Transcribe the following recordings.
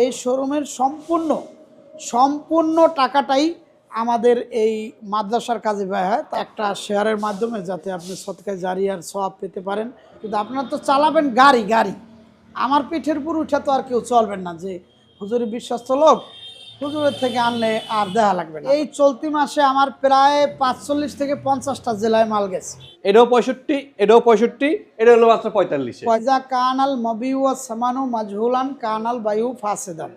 এই শোরুমের সম্পূর্ণ সম্পূর্ণ টাকাটাই আমাদের এই মাদ্রাসার কাজে ব্যয় হয়। একটা শেয়ারের মাধ্যমে যাতে আপনি সৎকায় জারি আর সব পেতে পারেন। কিন্তু আপনারা তো চালাবেন গাড়ি গাড়ি। আমার পিঠের উপর উঠে তো আর কেউ চলবেন না যে হুজুরি বিশ্বস্ত লোক। হুজুরের থেকে আনলে আর দেখা লাগবে না। এই চলতি মাসে আমার প্রায় পাঁচচল্লিশ থেকে পঞ্চাশটা জেলায় মাল গেছে। এটাও পঁয়ষট্টি এটাও পঁয়ষট্টি এটা হলো মাত্র পঁয়তাল্লিশ। পয়জা কানাল মবিউ সামানু মাজহুলান কানাল বায়ু ফাসেদান।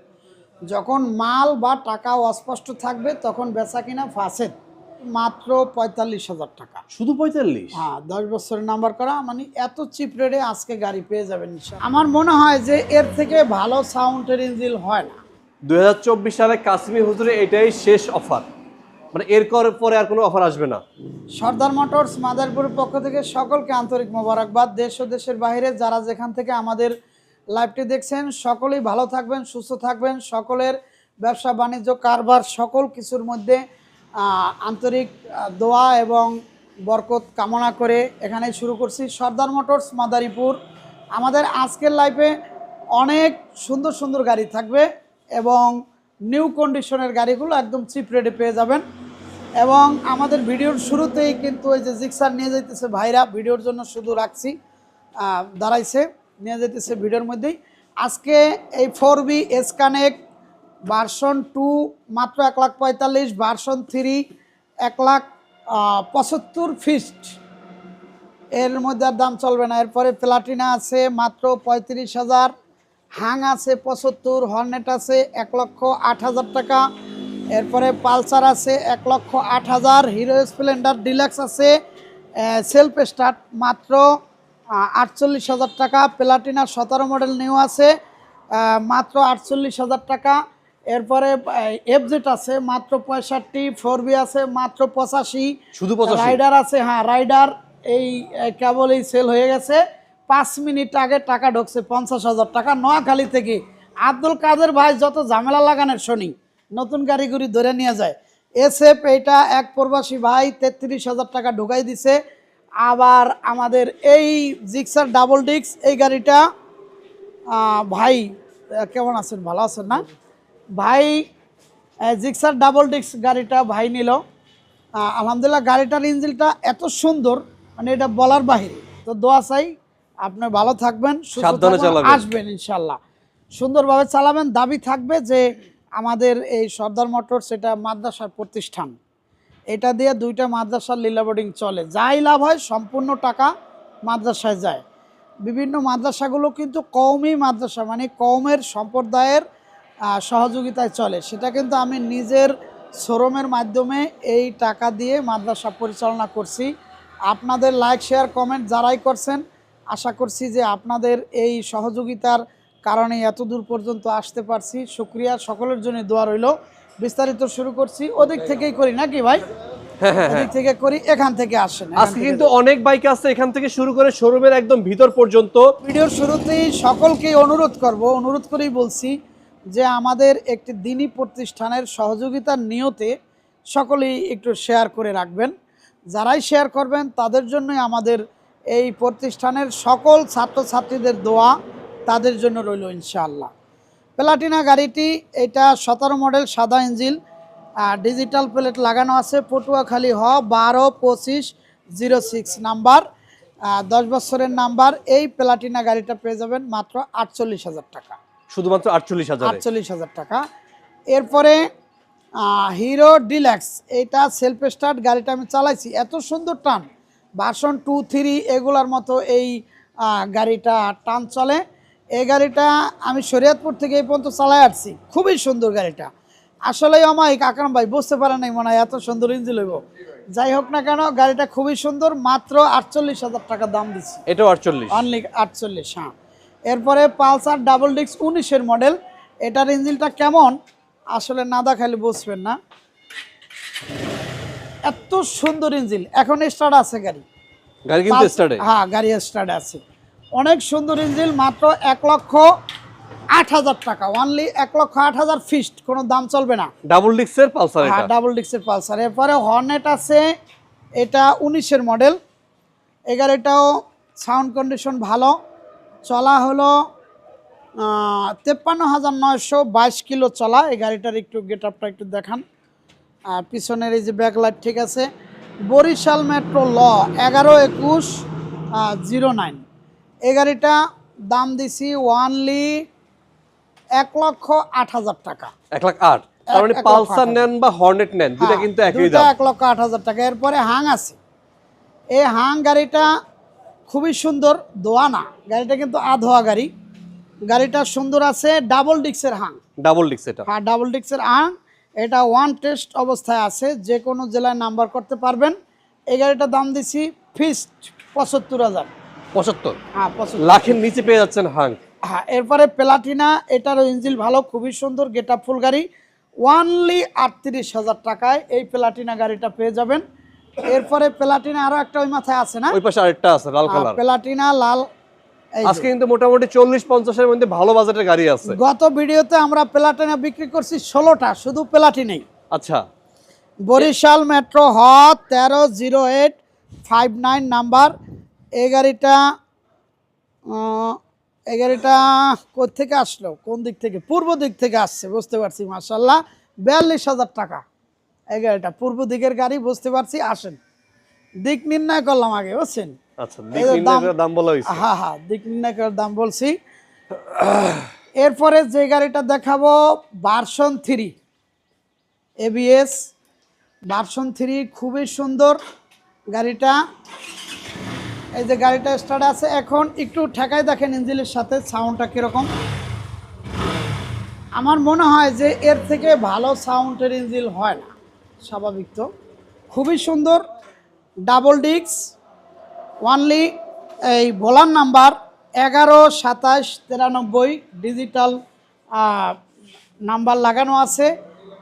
যখন মাল বা টাকা অস্পষ্ট থাকবে তখন বেচা কিনা ফাসেদ। মাত্র পঁয়তাল্লিশ হাজার টাকা। শুধু পঁয়তাল্লিশ? হ্যাঁ দশ বছরের নাম্বার করা মানে এত চিপ রেটে আজকে গাড়ি পেয়ে যাবেন। আমার মনে হয় যে এর থেকে ভালো সাউন্ডের ইঞ্জিল হয় না। দুই হাজার চব্বিশ সালে কাশ্মীর হুজুরে এটাই শেষ অফার। মানে এর পরে আর কোনো অফার আসবে না। সর্দার মোটরস মাদারপুরের পক্ষ থেকে সকলকে আন্তরিক মোবারকবাদ। দেশ ও দেশের বাইরে যারা যেখান থেকে আমাদের লাইভটি দেখছেন, সকলেই ভালো থাকবেন, সুস্থ থাকবেন। সকলের ব্যবসা, বাণিজ্য, কারবার, সকল কিছুর মধ্যে আন্তরিক দোয়া এবং বরকত কামনা করে এখানে শুরু করছি। সর্দার মোটরস মাদারীপুর, আমাদের আজকের লাইফে অনেক সুন্দর সুন্দর গাড়ি থাকবে। এবং নিউ কন্ডিশনের গাড়িগুলো একদম চিপ রেটে পেয়ে যাবেন। এবং আমাদের ভিডিওর শুরুতেই কিন্তু ওই যে জিক্সার নিয়ে যাইতেছে ভাইরা, ভিডিওর জন্য শুধু রাখছি দাঁড়াইছে, নিয়ে যাইতেছে ভিডিওর মধ্যেই। আজকে এই four B S connect version two মাত্র এক লাখ পঁয়তাল্লিশ ভার্সন থ্রি এক লাখ পঁচাত্তর ফিস্ট এর মধ্যে আর দাম চলবে না, এরপরে প্লাটিনা আছে মাত্র পঁয়ত্রিশ হাজার। হাং আছে পঁচাত্তর হর্নেট আছে এক লক্ষ আট হাজার টাকা। এরপরে পালসার আছে এক লক্ষ আট হাজার হিরো স্প্লেন্ডার ডিলাক্স আছে সেলফ স্টার্ট মাত্র আটচল্লিশ হাজার টাকা। প্লাটিনার সতেরো মডেল নিউ আছে মাত্র আটচল্লিশ হাজার টাকা। এরপরে এফজেট আছে মাত্র পঁয়ষট্টি ফোর বি আছে মাত্র পঁচাশি। শুধু রাইডার আছে হ্যাঁ রাইডার এই কেবলই সেল হয়ে গেছে। পাঁচ মিনিট আগে টাকা ঢুকছে পঞ্চাশ হাজার টাকা। নোয়াখালী থেকে আব্দুল কাদের ভাই যত ঝামেলা লাগানোর শনি, নতুন গাড়ি গুড়ি ধরে নিয়ে যায়। এসএফ এইটা এক প্রবাসী ভাই তেত্রিশ হাজার টাকা ঢুকাই দিছে। আবার আমাদের এই জিক্সার ডাবল ডিক্স, এই গাড়িটা ভাই কেমন আছেন? ভালো আছেন না? ভাই জিক্সার ডাবল ডিক্স গাড়িটা ভাই নিল। আলহামদুলিল্লাহ, গাড়িটার ইঞ্জিনটা এত সুন্দর মানে এটা বলার বাহিরে। তো দোয়া চাই আপনি ভালো থাকবেন। আসবেন ইনশাল্লাহ সুন্দরভাবে চালাবেন দাবি থাকবে যে আমাদের এই সর্দার মোটরস এটা মাদ্রাসার প্রতিষ্ঠান। এটা দিয়ে দুইটা মাদ্রাসার লীলা বোর্ডিং চলে। যাই লাভ হয় সম্পূর্ণ টাকা মাদ্রাসায় যায়। বিভিন্ন মাদ্রাসাগুলো কিন্তু কওমি মাদ্রাসা মানে কওমের সম্প্রদায়ের সহযোগিতায় চলে। সেটা কিন্তু আমি নিজের শোরুমের মাধ্যমে এই টাকা দিয়ে মাদ্রাসা পরিচালনা করছি। আপনাদের লাইক শেয়ার কমেন্ট যারাই করছেন আশা করছি যে আপনাদের এই সহযোগিতার কারণে এত দূর পর্যন্ত আসতে পারছি। শুক্রিয়া সকলের জন্য দোয়া রইল। বিস্তারিত শুরু করছি। ওদিক থেকেই করি নাকি ভাই? হ্যাঁ হ্যাঁ ওদিক থেকে করি এখান থেকে আসেন আজকে কিন্তু অনেক বাইক আছে এখান থেকে শুরু করে শোরুমের একদম ভিতর পর্যন্ত। ভিডিওর শুরুতেই সকলকেই অনুরোধ করব অনুরোধ করেই বলছি যে আমাদের একটি দিনী প্রতিষ্ঠানের সহযোগিতার নিয়তে সকলেই একটু শেয়ার করে রাখবেন। যারাই শেয়ার করবেন তাদের জন্যই আমাদের এই প্রতিষ্ঠানের সকল ছাত্রছাত্রীদের দোয়া তাদের জন্য রইল ইনশাআল্লাহ। প্লাটিনা গাড়িটি এটা সতেরো মডেল সাদা ইঞ্জিল ডিজিটাল প্লেট লাগানো আছে পটুয়াখালী হ বারো পঁচিশ জিরো সিক্স নাম্বার। দশ বছরের নাম্বার এই প্লাটিনা গাড়িটা পেয়ে যাবেন মাত্র আটচল্লিশ হাজার টাকা। শুধুমাত্র আটচল্লিশ হাজার? আটচল্লিশ হাজার টাকা। এরপরে হিরো ডিলাক্স এইটা সেলফ স্টার্ট গাড়িটা আমি চালাইছি। এত সুন্দর টান। ভার্সন টু থ্রি এগুলার মতো এই গাড়িটা টান চলে। এই গাড়িটা আমি শরীয়তপুর থেকে এই পর্যন্ত চালাই আসছি। খুবই সুন্দর গাড়িটা। আসলে অমায়িক আকরাম ভাই বুঝতে পারে নাই মনে হয় এত সুন্দর ইঞ্জিন হইব যাই হোক না কেন গাড়িটা খুবই সুন্দর মাত্র আটচল্লিশ হাজার টাকা দাম দিচ্ছি। এটাও আটচল্লিশ। অনলি আটচল্লিশ হ্যাঁ। এরপরে পালসার ডাবল ডিস্ক উনিশের মডেল এটার ইঞ্জিনটা কেমন? আসলে না দেখালে বুঝবেন না। এত সুন্দর ইঞ্জিন। এখন স্টার্ট আছে গাড়ি। গাড়ি কিন্তু স্টার্টে হ্যাঁ গাড়ি স্টার্ট আছে। অনেক সুন্দর ইঞ্জিন মাত্র এক লক্ষ আট হাজার টাকা। অনলি এক লক্ষ আট হাজার ফিক্সড কোনো দাম চলবে না। ডাবল ডিক্সের পালসার হ্যাঁ ডাবল ডিক্সের পালসার এরপরে হর্নেট আছে এটা উনিশের মডেল এই গাড়িটাও সাউন্ড কন্ডিশন ভালো। চলা হলো তেপ্পান্ন হাজার নয়শো বাইশ কিলো চলা। এই গাড়িটার একটু গেট আপটা একটু দেখান। পিছনের এই যে ব্যাকলাইট ঠিক আছে বরিশাল মেট্রো ল এগারো একুশ জিরো নাইন এই গাড়িটা দাম দিছি ওয়ানলি এক লক্ষ আট হাজার টাকা। এক লাখ আট। তার মানে এক লক্ষ পালসার নেন বা হর্নেট নেন দুটা হ্যাঁ, কিন্তু একই দাম। এক লক্ষ আট হাজার টাকা। এরপরে হাং আছে। এই হাং গাড়িটা খুবই সুন্দর দোয়া না। গাড়িটা কিন্তু আধোয়া গাড়ি। গাড়িটা সুন্দর আছে ডাবল ডিক্সের হাং। ডাবল ডিক্স এটা। হ্যাঁ ডাবল ডিক্সের হাং। এটা ওয়ান টেস্ট অবস্থায় আছে যে কোনো জেলায় নাম্বার করতে পারবেন। এই গাড়িটার দাম দিছি ফিস্ট পঁচাত্তর হাজার। পঁচাত্তর? হ্যাঁ লাখের নিচে পেয়ে যাচ্ছেন হাঙ্ক। হ্যাঁ এরপরে প্লাটিনা এটারও ইঞ্জিল ভালো খুবই সুন্দর গেট আপ ফুল গাড়ি। ওয়ানলি আটত্রিশ হাজার টাকায় এই প্লাটিনা গাড়িটা পেয়ে যাবেন। এরপরে প্লাটিনা আরও একটা ওই মাথায় আছে না? ওই পাশে আরেকটা আছে লাল হ্যাঁ, কালার প্লাটিনা লাল। আজকে কিন্তু মোটামুটি চল্লিশ পঞ্চাশের মধ্যে ভালো বাজেটের গাড়ি আছে। গত ভিডিওতে আমরা প্লাটিনা বিক্রি করছি ষোলোটা শুধু প্লাটিনাই। আচ্ছা। বরিশাল মেট্রো হ তেরো zero eight five nine number. এই গাড়িটা এই গাড়িটা থেকে আসলো? কোন দিক থেকে? পূর্ব দিক থেকে আসছে বুঝতে পারছি মার্শাল্লাহ বিয়াল্লিশ হাজার টাকা। এই গাড়িটা পূর্ব দিকের গাড়ি বুঝতে পারছি আসেন। দিক নির্ণয় করলাম আগে বুঝছেন? আচ্ছা দিক নির্ণয় দাম- বলা হয়েছে। হ্যাঁ হ্যাঁ দিক নির্ণয় করার দাম বলছি। এরপরে যে গাড়িটা দেখাবো version three. ABS version three খুবই সুন্দর গাড়িটা। এই যে গাড়িটা স্টার্ট আছে এখন একটু ঠেকায় দেখেন ইঞ্জিনের সাথে সাউন্ডটা কীরকম। আমার মনে হয় যে এর থেকে ভালো সাউন্ডের ইঞ্জিল হয় না স্বাভাবিক তো। খুবই সুন্দর ডাবল ডিক্স ওয়ানলি এই ভোলার নাম্বার এগারো সাতাশ তিরানব্বই ডিজিটাল নাম্বার লাগানো আছে।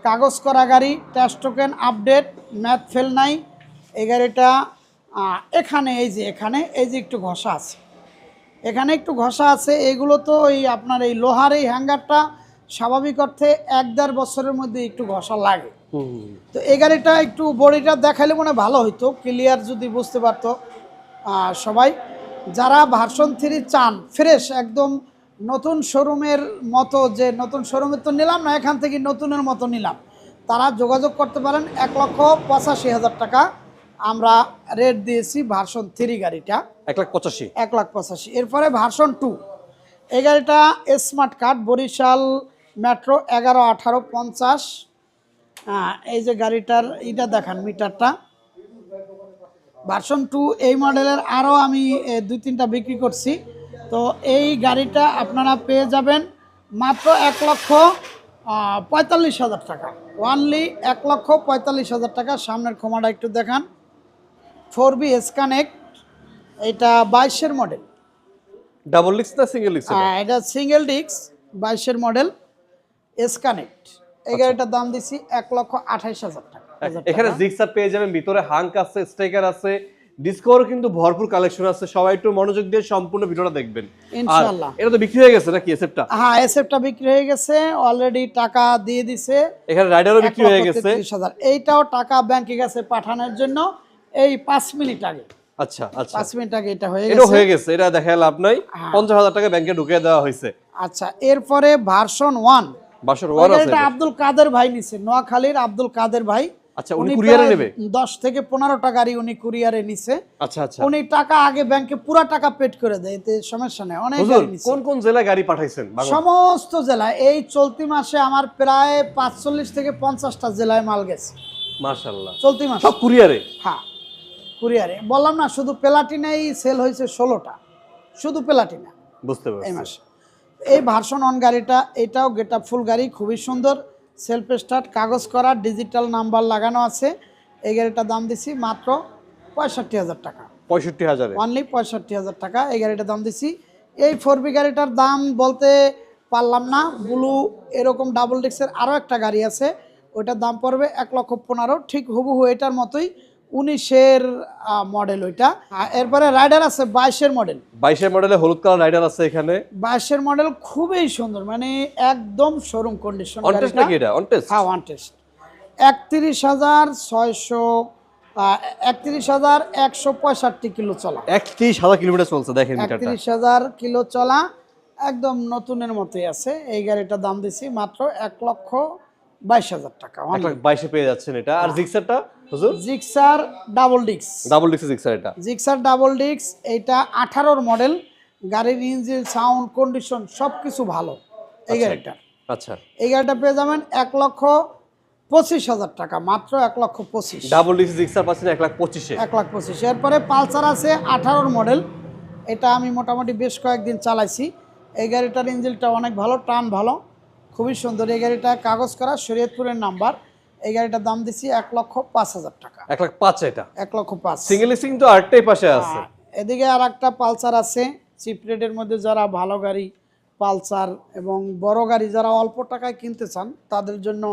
কাগজ করা গাড়ি টেস্ট টোকেন আপডেট ম্যাথ ফেল নাই। এই গাড়িটা এখানে এই যে এখানে এই যে একটু ঘষা আছে। এখানে একটু ঘষা আছে। এগুলো তো এই আপনার এই লোহার এই হ্যাঙ্গারটা স্বাভাবিক অর্থে এক দেড় বছরের মধ্যে একটু ঘষা লাগে। তো এই গাড়িটা একটু বডিটা দেখাইলে মনে হয় ভালো হইতো ক্লিয়ার যদি বুঝতে পারতো। সবাই যারা ভার্সন থ্রি চান ফ্রেশ একদম নতুন শোরুমের মতো যে নতুন শোরুমের তো নিলাম না এখান থেকে নতুনের মতো নিলাম। তারা যোগাযোগ করতে পারেন এক লক্ষ পঁচাশি হাজার টাকা। আমরা রেট দিয়েছি ভার্সন থ্রি গাড়িটা। এক লাখ পঁচাশি। এক লাখ পঁচাশি। এরপরে ভার্সন টু। এই গাড়িটা স্মার্ট কার্ড বরিশাল মেট্রো এগারো আঠারো পঞ্চাশ। হ্যাঁ, এই যে গাড়িটার এইটা দেখান মিটারটা ভার্সন টু এই মডেলের আরও আমি দুই তিনটা বিক্রি করছি। তো এই গাড়িটা আপনারা পেয়ে যাবেন মাত্র এক লক্ষ পঁয়তাল্লিশ হাজার টাকা। ওয়ানলি এক লক্ষ পঁয়তাল্লিশ হাজার টাকা। সামনের ক্ষমাটা একটু দেখান। ফোর বি এস কানেক্ট এটা বাইশের মডেল ডাবল ডিক্স না সিঙ্গেল ডিক্স হ্যাঁ এটা সিঙ্গেল ডিক্স বাইশের মডেল এস কানেক্ট এই গাড়িটার দাম দিছি এক লক্ষ আঠাইশ হাজার টাকা। এখানে জিক্সার পেয়ে যাবেন ভিতরে হাঙ্ক আছে স্ট্রাইকার আছে ডিসকোরও কিন্তু ভরপুর কালেকশন আছে। সবাই একটু মনোযোগ দিয়ে সম্পূর্ণ ভিডিওটা দেখবেন। ইনশাআল্লাহ। এটা তো বিক্রি হয়ে গেছে নাকি এসেপটা হ্যাঁ এসএফটা বিক্রি হয়ে গেছে অলরেডি টাকা দিয়ে দিছে। এখানে রাইডারও বিক্রি হয়ে গেছে। তেত্রিশ হাজার। এইটাও টাকা ব্যাংকে গেছে পাঠানোর জন্য। এই পাঁচ মিনিট আগে। আচ্ছা আচ্ছা। পাঁচ মিনিট আগে এটা হয়ে গেছে। এটা হয়ে গেছে এটা দেখা লাভ নাই। হ্যাঁ। পঞ্চাশ হাজার টাকা ব্যাংকে ঢুকিয়ে দেওয়া হয়েছে। আচ্ছা এরপরে ভার্সন ওয়ান ভার্সন ওয়ান আছে এটা। আব্দুল কাদের ভাই নিছে নোয়াখালীর আব্দুল কাদের ভাই। আচ্ছা উনি কুরিয়ারে নেবে? দশ থেকে পনেরোটা গাড়ি উনি কুরিয়ারে নিছে। আচ্ছা আচ্ছা। উনি টাকা আগে ব্যাংকে পুরা টাকা পেড করে দেয় এতে সমস্যা নেই অনেক গাড়ি নিছে। কোন কোন জেলায় গাড়ি পাঠাইছেন? সমস্ত জেলায় এই চলতি মাসে আমার প্রায় পাঁচচল্লিশ থেকে পঞ্চাশটা জেলায় মাল গেছে। মাশাআল্লাহ চলতি মাসে। সব কুরিয়ারে হ্যাঁ কুরিয়ারে বললাম না শুধু প্লাটিনাই সেল হয়েছে ষোলোটা। শুধু প্লাটিনা। বুঝতে এই পারছি মাসে। এই ভার্সন অন গাড়িটা এটাও গেট আপ ফুল গাড়ি খুবই সুন্দর। সেলফ স্টার্ট কাগজ করা ডিজিটাল নাম্বার লাগানো আছে। এই গাড়িটার দাম দিছি মাত্র পঁয়ষট্টি হাজার টাকা। পঁয়ষট্টি হাজার? অনলি পঁয়ষট্টি হাজার টাকা এই গাড়িটার দাম দিছি। এই ফোর বি গাড়িটার দাম বলতে পারলাম না। ব্লু এরকম ডাবল ডিক্সের আরও একটা গাড়ি আছে। ওইটার দাম পড়বে এক লক্ষ পনেরো। ঠিক হুবহু এটার মতোই উনিশের মডেল ওইটা। এরপরে রাইডার আছে বাইশের মডেল বাইশের মডেলে হলুদ কালার রাইডার আছে এখানে। বাইশের মডেল খুবই সুন্দর মানে একদম শোরুম কন্ডিশন নাকি এটা? অনটেস্ট হ্যাঁ একত্রিশ হাজার ছয়শো একত্রিশ হাজার একশো পঁয়ষট্টি কিলো চলা। একত্রিশ হাজার কিলোমিটার চলছে দেখেন একত্রিশ হাজার কিলো চলা একদম নতুনের মতোই আছে। এই গাড়িটার দাম দিছি মাত্র এক লক্ষ বাইশ হাজার টাকা বাইশে পেয়ে যাচ্ছেন এটা। আর জিক্সারটা হুজুর? জিক্সার ডাবল ডিক্স ডাবল ডিক্স জিক্সার এটা। জিক্সার ডাবল ডিক্স এইটা আঠারোর মডেল গাড়ির ইঞ্জিন সাউন্ড কন্ডিশন সব কিছু ভালো। এই গাড়িটা আচ্ছা। এই গাড়িটা পেয়ে যাবেন এক লক্ষ পঁচিশ হাজার টাকা মাত্র এক লক্ষ পঁচিশ। ডাবল ডিক্স জিক্সার পাচ্ছেন এক লাখ পঁচিশে। এক লাখ পঁচিশ। এরপরে পালসার আছে আঠারোর মডেল এটা আমি মোটামুটি বেশ কয়েকদিন চালাইছি। এই গাড়িটার ইঞ্জিনটা অনেক ভালো টান ভালো। খুবই সুন্দর। এই গাড়িটা কাগজ করা শরীয়তপুরের নাম্বার। এই গাড়িটার দাম দিছি এক লক্ষ পাঁচ হাজার টাকা। এক লাখ পাঁচ এটা? এক লক্ষ পাঁচ। সিঙ্গেল সিং তো আটটাই পাশে আছে। এদিকে আর একটা পালসার আছে চিপ রেটের মধ্যে যারা ভালো গাড়ি পালসার এবং বড় গাড়ি যারা অল্প টাকায় কিনতে চান তাদের জন্য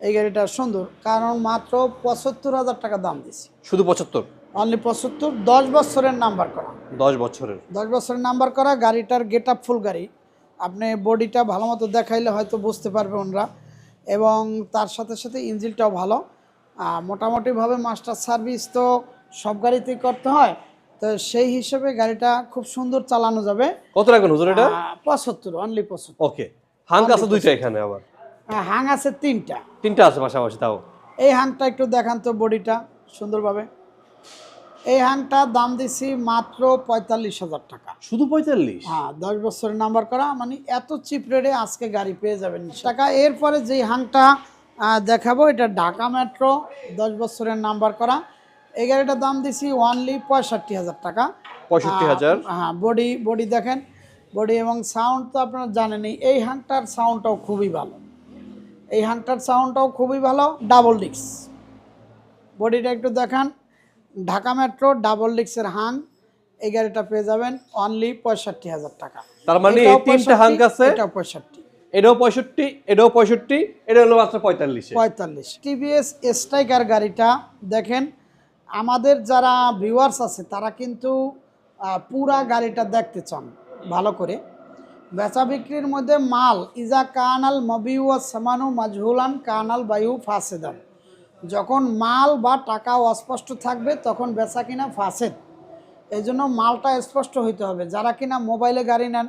এই গাড়িটা সুন্দর। কারণ মাত্র পঁচাত্তর হাজার টাকা দাম দিছি। শুধু পঁচাত্তর? অনলি পঁচাত্তর দশ বছরের নাম্বার করা। দশ বছরের। দশ বছরের নাম্বার করা গাড়িটার গেট আপ ফুল গাড়ি। আপনি বডিটা ভালো মতো দেখাইলে হয়তো বুঝতে পারবে ওনরা। এবং তার সাথে সাথে ইঞ্জিনটাও ভালো। মোটামুটিভাবে মাস্টার সার্ভিস তো সব গাড়িতেই করতে হয়। তো সেই হিসেবে গাড়িটা খুব সুন্দর চালানো যাবে। কত রাখবেন হুজুর এটা? পঁচাত্তর অনলি পঁচাত্তর। ওকে হাং আছে দুইটা এখানে আবার? আহ, হাং আছে তিনটা। তিনটা আছে পাশাপাশি তাও? এই হাংটা একটু দেখান তো বডিটা সুন্দরভাবে। এই হাংটা দাম দিছি মাত্র পঁয়তাল্লিশ হাজার টাকা। শুধু পঁয়তাল্লিশ? হ্যাঁ দশ বছরের নাম্বার করা মানে এত চিপ রেটে আজকে গাড়ি পেয়ে যাবেন টাকা এরপরে যেই হাংটা আহ, দেখাবো এটা ঢাকা মেট্রো দশ বছরের নাম্বার করা। এই গাড়িটার দাম দিছি ওনলি পঁয়ষট্টি হাজার টাকা। পঁয়ষট্টি হাজার? হ্যাঁ বডি বডি দেখেন। বডি এবং সাউন্ড তো আপনারা জানেনই এই হাংটার সাউন্ডটাও খুবই ভালো। এই হাংটার সাউন্ডটাও খুবই ভালো ডাবল ডিক্স বডিটা একটু দেখান। ঢাকা মেট্রো ডাবল ডিক্সের হাং এই গাড়িটা পেয়ে যাবেন অনলি পঁয়ষট্টি হাজার টাকা। তার মানে এই তিনটা 65, হাঙ্ক আছে। পঁয়ষট্টি। এটাও পঁয়ষট্টি এটাও পঁয়ষট্টি এটা হলো মাত্র পঁয়তাল্লিশে। পঁয়তাল্লিশ। টিভিএস স্ট্রাইকার গাড়িটা দেখেন আমাদের যারা ভিউয়ার্স আছে তারা কিন্তু পুরা গাড়িটা দেখতে চান ভালো করে। বেচা বিক্রির মধ্যে মাল ইজা কানাল মবিউ সামানু মাজহুলান কানাল বায়ু ফাসেদান। যখন মাল বা টাকা অস্পষ্ট থাকবে, তখন বেচা কিনা ফাসেদ এই জন্য মালটা স্পষ্ট হইতে হবে। যারা কিনা মোবাইলে গাড়ি নেন,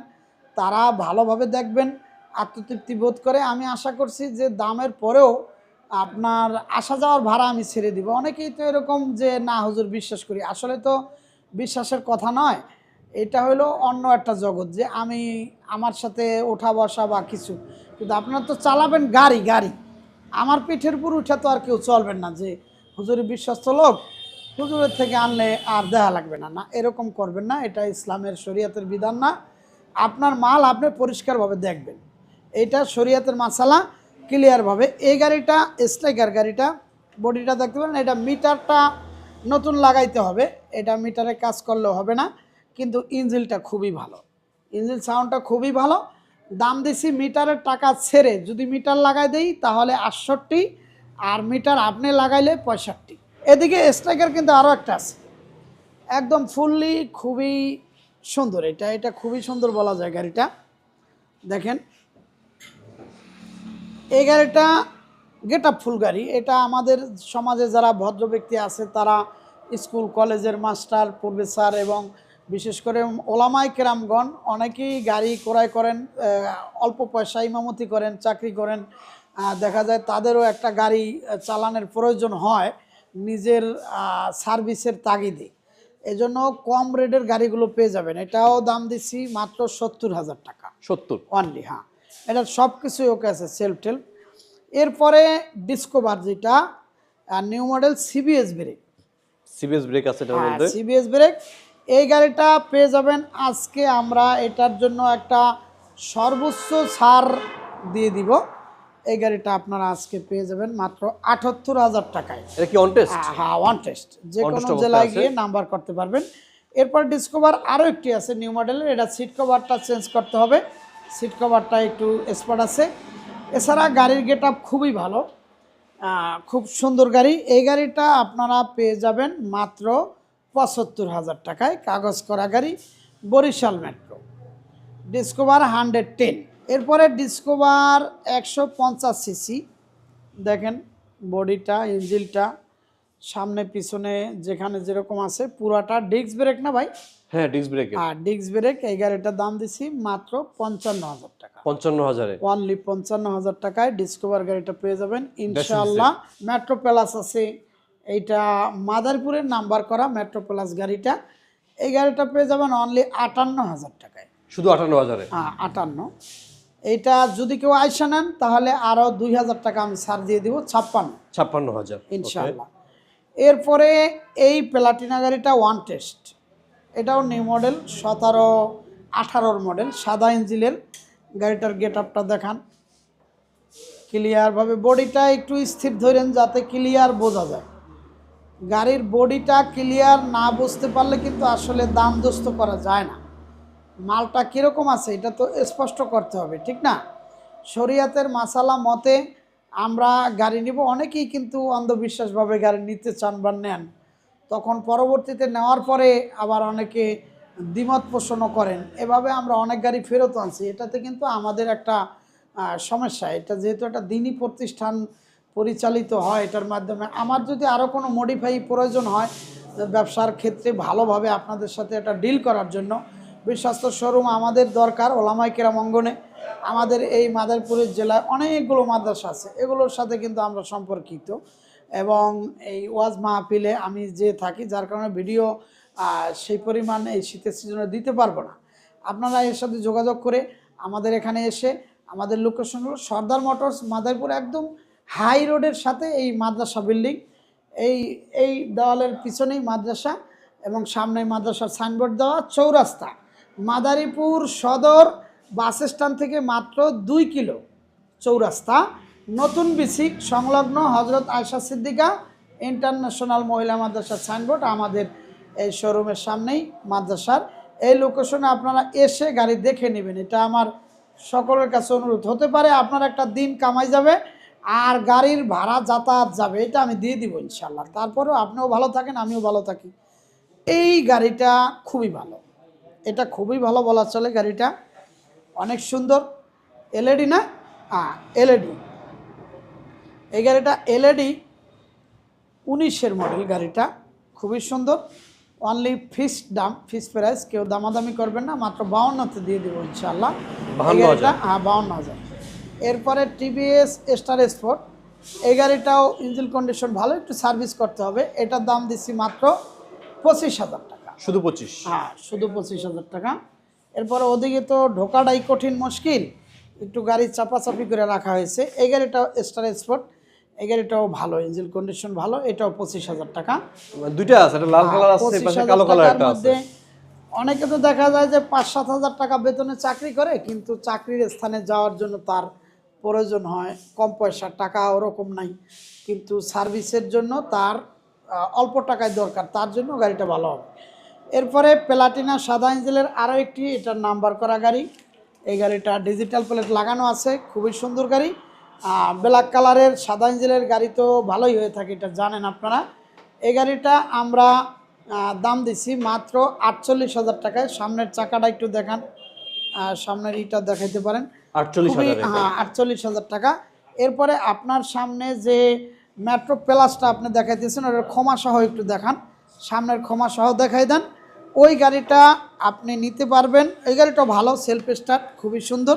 তারা ভালোভাবে দেখবেন, আত্মতৃপ্তি বোধ করে। আমি আশা করছি যে দামের পরেও আপনার আসা যাওয়ার ভাড়া আমি ছেড়ে দিব। অনেকেই তো এরকম যে, না হুজুর, বিশ্বাস করি। আসলে তো বিশ্বাসের কথা নয়। এটা হলো অন্য একটা জগৎ যে আমি আমার সাথে ওঠা বসা বা কিছু। কিন্তু আপনারা তো চালাবেন গাড়ি গাড়ি। আমার পিঠের উপর উঠে তো আর কেউ চলবেন না যে হুজুরের বিশ্বস্ত লোক, হুজুরের থেকে আনলে আর দেখা লাগবে না। না, এরকম করবেন না, এটা ইসলামের শরীয়তের বিধান না। আপনার মাল আপনি পরিষ্কারভাবে দেখবেন। এটা শরীয়তের মাসালা, ক্লিয়ারভাবে। এই গাড়িটা, স্ট্রাইকার গাড়িটা, বডিটা দেখতে পারেন, এটা মিটারটা নতুন লাগাইতে হবে। এটা মিটারে কাজ করলেও হবে না, কিন্তু ইঞ্জিলটা খুবই ভালো। ইঞ্জিন সাউন্ডটা খুবই ভালো। দাম দিছি মিটারের টাকা ছেড়ে। যদি মিটার লাগাই দেই, তাহলে আটষট্টি, আর মিটার আপনি লাগাইলে পঁয়ষট্টি। এদিকে স্ট্রাইকার কিন্তু আরও একটা আছে। একদম ফুললি খুবই সুন্দর। এটা এটা খুবই সুন্দর বলা যায় গাড়িটা। দেখেন। এই গাড়িটা গেট আপ ফুল গাড়ি। এটা আমাদের সমাজে যারা ভদ্র ব্যক্তি আছে, তারা স্কুল, কলেজের মাস্টার, প্রফেসর এবং বিশেষ করে ওলামাই কেরামগণ অনেকেই গাড়ি ক্রয় করেন অল্প পয়সা ইমামতি করেন চাকরি করেন। দেখা যায় তাদেরও একটা গাড়ি চালানোর প্রয়োজন হয় নিজের সার্ভিসের তাগিদে। এজন্য কম রেটের গাড়িগুলো পেয়ে যাবেন। এটাও দাম দিচ্ছি মাত্র সত্তর হাজার টাকা। সত্তর? অনলি হ্যাঁ। এটা সব কিছুই ওকে আছে সেলফ টেলফ এরপরে ডিসকোভার যেটা new model CBS brake CBS brake আছে হ্যাঁ সিবিএস ব্রেক এই গাড়িটা পেয়ে যাবেন। আজকে আমরা এটার জন্য একটা সর্বোচ্চ ছাড় দিয়ে দিব। এই গাড়িটা আপনারা আজকে পেয়ে যাবেন মাত্র আটাত্তর হাজার টাকায়। এটা কি অন টেস্ট হ্যাঁ টেস্ট যে কোনো জেলায় গিয়ে নাম্বার করতে পারবেন। এরপর ডিসকভার আরও একটি আছে নিউ মডেলের এটা সিট কভারটা চেঞ্জ করতে হবে। সিট কভারটা একটু স্পট আছে। এছাড়া গাড়ির গেট আপ খুবই ভালো। খুব সুন্দর গাড়ি। এই গাড়িটা আপনারা পেয়ে যাবেন মাত্র পঁচাত্তর হাজার টাকায় কাগজ করা গাড়ি Barishal metro. Discover hundred ten এরপরে ডিসকভার একশো পঞ্চাশ সিসি দেখেন বডিটা ইঞ্জিলটা সামনে পিছনে যেখানে যেরকম আছে পুরাটা ডিস্ক ব্রেক না ভাই? হ্যাঁ ডিস্ক ব্রেক আর ডিস্ক ব্রেক এই গাড়িটার দাম দিছি মাত্র পঞ্চান্ন হাজার টাকা। পঞ্চান্ন হাজারে। অনলি পঞ্চান্ন হাজার টাকায় ডিসকভার গাড়িটা পেয়ে যাবেন। ইনশাআল্লাহ। মেট্রো প্লাস আছে। এইটা মাদারপুরের নাম্বার করা মেট্রো প্লাস গাড়িটা। এই গাড়িটা পেয়ে যাবেন অনলি আটান্ন হাজার টাকায়। শুধু আটান্ন হাজারে? হ্যাঁ আটান্ন। এইটা যদি কেউ আইসা নেন তাহলে আরও দুই হাজার টাকা আমি ছাড় দিয়ে দিব ছাপ্পান্ন। ছাপ্পান্ন হাজার ইনশাআল্লাহ। এরপরে এই প্লাটিনা গাড়িটা ওয়ান টেস্ট। এটাও নিউ মডেল সতেরো আঠারোর মডেল সাদা ইঞ্জিলের গাড়িটার গেট আপটা দেখান। ক্লিয়ারভাবে বডিটা একটু স্থির ধরেন যাতে ক্লিয়ার বোঝা যায়। গাড়ির বডিটা ক্লিয়ার না বুঝতে পারলে কিন্তু আসলে দাম দোস্ত করা যায় না। মালটা কীরকম আছে এটা তো স্পষ্ট করতে হবে, ঠিক না? শরিয়াতের মাসালা মতে আমরা গাড়ি নিব, অনেকেই কিন্তু অন্ধবিশ্বাসভাবে গাড়ি নিতে চান বা নেন। তখন পরবর্তীতে নেওয়ার পরে আবার অনেকে দ্বিমত পোষণও করেন। এভাবে আমরা অনেক গাড়ি ফেরত আনছি, এটাতে কিন্তু আমাদের একটা সমস্যা। এটা যেহেতু একটা দিনই প্রতিষ্ঠান পরিচালিত হয়, এটার মাধ্যমে আমার যদি আরও কোনো মডিফাই প্রয়োজন হয় ব্যবসার ক্ষেত্রে ভালোভাবে আপনাদের সাথে এটা ডিল করার জন্য বিশ্বস্ত শোরুম আমাদের দরকার ওলামাই কেরাম অঙ্গনে। আমাদের এই মাদারপুরের জেলায় অনেকগুলো মাদ্রাসা আছে, এগুলোর সাথে কিন্তু আমরা সম্পর্কিত। এবং এই ওয়াজ মাহফিলে আমি যে থাকি, যার কারণে ভিডিও সেই পরিমাণ এই শীতের সিজনে দিতে পারব না। আপনারা এর সাথে যোগাযোগ করে আমাদের এখানে এসে আমাদের লোকেশন হলো সর্দার মোটরস, মাদারপুর একদম হাই রোডের সাথে এই মাদ্রাসা বিল্ডিং, এই এই দেওয়ালের পিছনেই মাদ্রাসা এবং সামনে মাদ্রাসার সাইনবোর্ড দেওয়া চৌরাস্তা। মাদারীপুর সদর বাস স্ট্যান্ড থেকে মাত্র দুই কিলো চৌরাস্তা। নতুন বিসিক সংলগ্ন হজরত আয়সা সিদ্দিকা ইন্টারন্যাশনাল মহিলা মাদ্রাসার সাইনবোর্ড আমাদের এই শোরুমের সামনেই মাদ্রাসার। এই লোকেশনে আপনারা এসে গাড়ি দেখে নেবেন। এটা আমার সকলের কাছে অনুরোধ। হতে পারে আপনার একটা দিন কামাই যাবে আর গাড়ির ভাড়া যাতায়াত যাবে এটা আমি দিয়ে দিব ইনশাল্লাহ তারপরেও আপনিও ভালো থাকেন আমিও ভালো থাকি। এই গাড়িটা খুবই ভালো। এটা খুবই ভালো বলা চলে গাড়িটা। অনেক সুন্দর। এলইডি না? হ্যাঁ এলইডি। এই গাড়িটা এলইডি উনিশের মডেল গাড়িটা। খুবই সুন্দর। অনলি ফিক্স দাম ফিক্স প্রাইস কেউ দামাদামি করবেন না মাত্র বাউন্নতে দিয়ে দেবো ইনশাল্লাহ এই গাড়িটা হ্যাঁ বাউন্ন হাজার। এরপরে টিভিএস স্টার স্পোর্ট এই গাড়িটাও ইঞ্জিন কন্ডিশন ভালো একটু সার্ভিস করতে হবে। এটার দাম দিচ্ছি মাত্র পঁচিশ হাজার টাকা। শুধু পঁচিশ? হ্যাঁ শুধু পঁচিশ হাজার টাকা। এরপরে ওদিকে তো ঢোকাটাই কঠিন মুশকিল। একটু গাড়ি চাপাচাপি করে রাখা হয়েছে। এই গাড়িটাও স্টার স্পোর্ট এই গাড়িটাও ভালো ইঞ্জিন কন্ডিশন ভালো এটাও পঁচিশ হাজার টাকা। দুইটা আছে লাল কালার আছে পাশে কালো কালার টাকার একটা আছে। মধ্যে অনেকে তো দেখা যায় যে পাঁচ সাত হাজার টাকা বেতনে চাকরি করে কিন্তু চাকরির স্থানে যাওয়ার জন্য তার প্রয়োজন হয়, কম পয়সার টাকা ওরকম নাই। কিন্তু সার্ভিসের জন্য তার অল্প টাকায় দরকার, তার জন্য গাড়িটা ভালো হবে। এরপরে প্লাটিনা সাদা ইঞ্জিনের আরও একটি, এটার নাম্বার করা গাড়ি। এই গাড়িটা ডিজিটাল প্লেট লাগানো আছে, খুবই সুন্দর গাড়ি। ব্ল্যাক কালারের সাদা ইঞ্জিনের গাড়ি তো ভালোই হয়ে থাকে, এটা জানেন আপনারা। এই গাড়িটা আমরা দাম দিছি মাত্র আটচল্লিশ হাজার টাকায়। সামনের চাকাটা একটু দেখান। সামনের ইটা দেখাইতে পারেন। আটচল্লিশ হ্যাঁ আটচল্লিশ হাজার টাকা। এরপরে আপনার সামনে যে মেট্রো প্লাসটা আপনি দেখাইতেছেন ওটার ক্ষমা সহ একটু দেখান। সামনের ক্ষমা সহ দেখাই দেন। ওই গাড়িটা আপনি নিতে পারবেন। ওই গাড়িটা ভালো সেলফ স্টার্ট খুবই সুন্দর।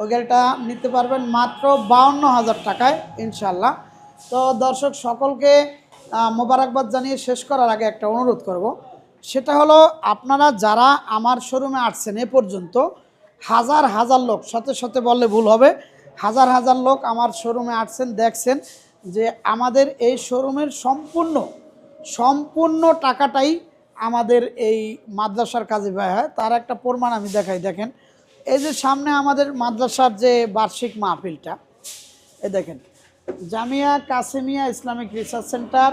ওই গাড়িটা নিতে পারবেন মাত্র বাউন্ন হাজার টাকায় ইনশাল্লাহ তো দর্শক সকলকে মোবারকবাদ জানিয়ে শেষ করার আগে একটা অনুরোধ করব। সেটা হলো আপনারা যারা আমার শোরুমে আসছেন এ পর্যন্ত হাজার হাজার লোক, সাথে সাথে বললে ভুল হবে, হাজার হাজার লোক আমার শোরুমে আসছেন, দেখছেন যে আমাদের এই শোরুমের সম্পূর্ণ সম্পূর্ণ টাকাটাই আমাদের এই মাদ্রাসার কাজে ব্যয় হয়। তার একটা প্রমাণ আমি দেখাই, দেখেন। এই যে সামনে আমাদের মাদ্রাসার যে বার্ষিক মাহফিলটা এ দেখেন, Jamia Kasemia Islamic research center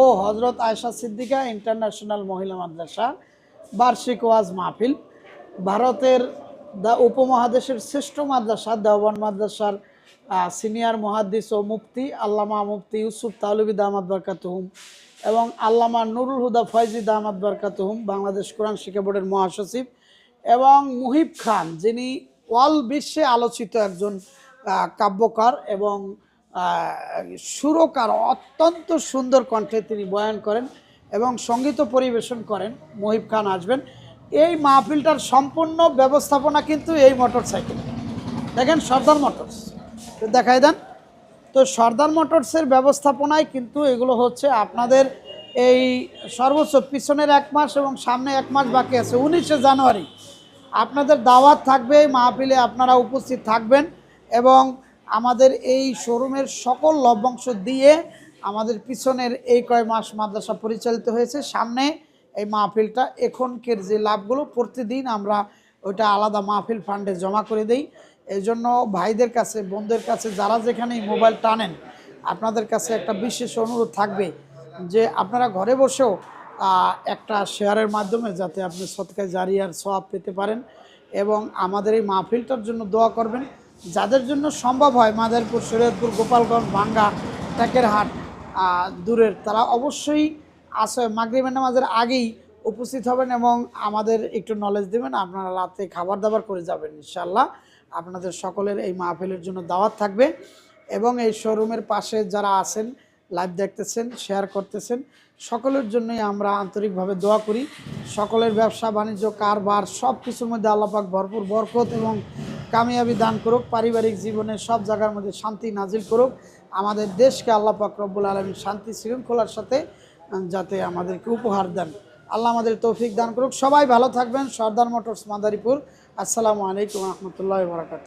ও হজরত আয়সা সিদ্দিকা ইন্টারন্যাশনাল মহিলা মাদ্রাসা বার্ষিক ওয়াজ মাহফিল, ভারতের দা উপমহাদেশের শ্রেষ্ঠ মাদ্রাসা দেওয়ান মাদ্রাসার সিনিয়র মহাদ্দিস ও মুফতি আল্লামা মুফতি ইউসুফ তালুবি দামাদ বরকাতুহুম এবং আল্লামা নুরুল হুদা ফয়জি দামাদ বরকাতুহুম বাংলাদেশ কোরআন শিক্ষা বোর্ডের মহাসচিব এবং মুহিব খান, যিনি ওয়াল বিশ্বে আলোচিত একজন কাব্যকার এবং সুরকার, অত্যন্ত সুন্দর কণ্ঠে তিনি বয়ান করেন এবং সংগীত পরিবেশন করেন। মহিব খান আসবেন। এই মাহফিলটার সম্পূর্ণ ব্যবস্থাপনা কিন্তু এই মোটর সাইকেল দেখেন সর্দার মোটরস। দেখাই দেন। তো সর্দার মোটরসের ব্যবস্থাপনায় কিন্তু এগুলো হচ্ছে আপনাদের এই সর্বোচ্চ পিছনের এক মাস এবং সামনে এক মাস বাকি আছে। উনিশে জানুয়ারি আপনাদের দাওয়াত থাকবে, এই মাহফিলে আপনারা উপস্থিত থাকবেন এবং আমাদের এই শোরুমের সকল লভ্যাংশ দিয়ে আমাদের পিছনের এই কয় মাস মাদ্রাসা পরিচালিত হয়েছে। সামনে এই মাহফিলটা। এখনকের যে লাভগুলো প্রতিদিন আমরা ওইটা আলাদা মাহফিল ফান্ডে জমা করে দেই। এই জন্য ভাইদের কাছে, বোনদের কাছে, যারা যেখানে মোবাইল টানেন, আপনাদের কাছে একটা বিশেষ অনুরোধ থাকবে যে আপনারা ঘরে বসেও একটা শেয়ারের মাধ্যমে যাতে আপনি সৎকায় জারিয়ার সওয়াব পেতে পারেন এবং আমাদের এই মাহফিলটার জন্য দোয়া করবেন। যাদের জন্য সম্ভব হয় মাদারপুর, শরীয়তপুর, গোপালগঞ্জ, ভাঙ্গা টেকেরহাট দূরের, তারা অবশ্যই আসে মাগরিবের নামাজের আগেই উপস্থিত হবেন এবং আমাদের একটু নলেজ দেবেন, আপনারা রাতে খাবার দাবার করে যাবেন ইনশাল্লাহ আপনাদের সকলের এই মাহফিলের জন্য দাওয়াত থাকবে এবং এই শোরুমের পাশে যারা আছেন লাইভ দেখতেছেন শেয়ার করতেছেন, সকলের জন্যই আমরা আন্তরিকভাবে দোয়া করি। সকলের ব্যবসা, বাণিজ্য, কারবার সব কিছুর মধ্যে আল্লাপাক ভরপুর বরকত এবং কামিয়াবি দান করুক, পারিবারিক জীবনে সব জায়গার মধ্যে শান্তি নাজিল করুক। আমাদের দেশকে আল্লাপাক রব্বুল আলমী শান্তি, শৃঙ্খলার সাথে যাতে আমাদেরকে উপহার দেন। আল্লাহ আমাদের তৌফিক দান করুক। সবাই ভালো থাকবেন। সর্দার মোটরস মাদারীপুর। আসসালামু আলাইকুম রহমতুল্লাহ বরাকাত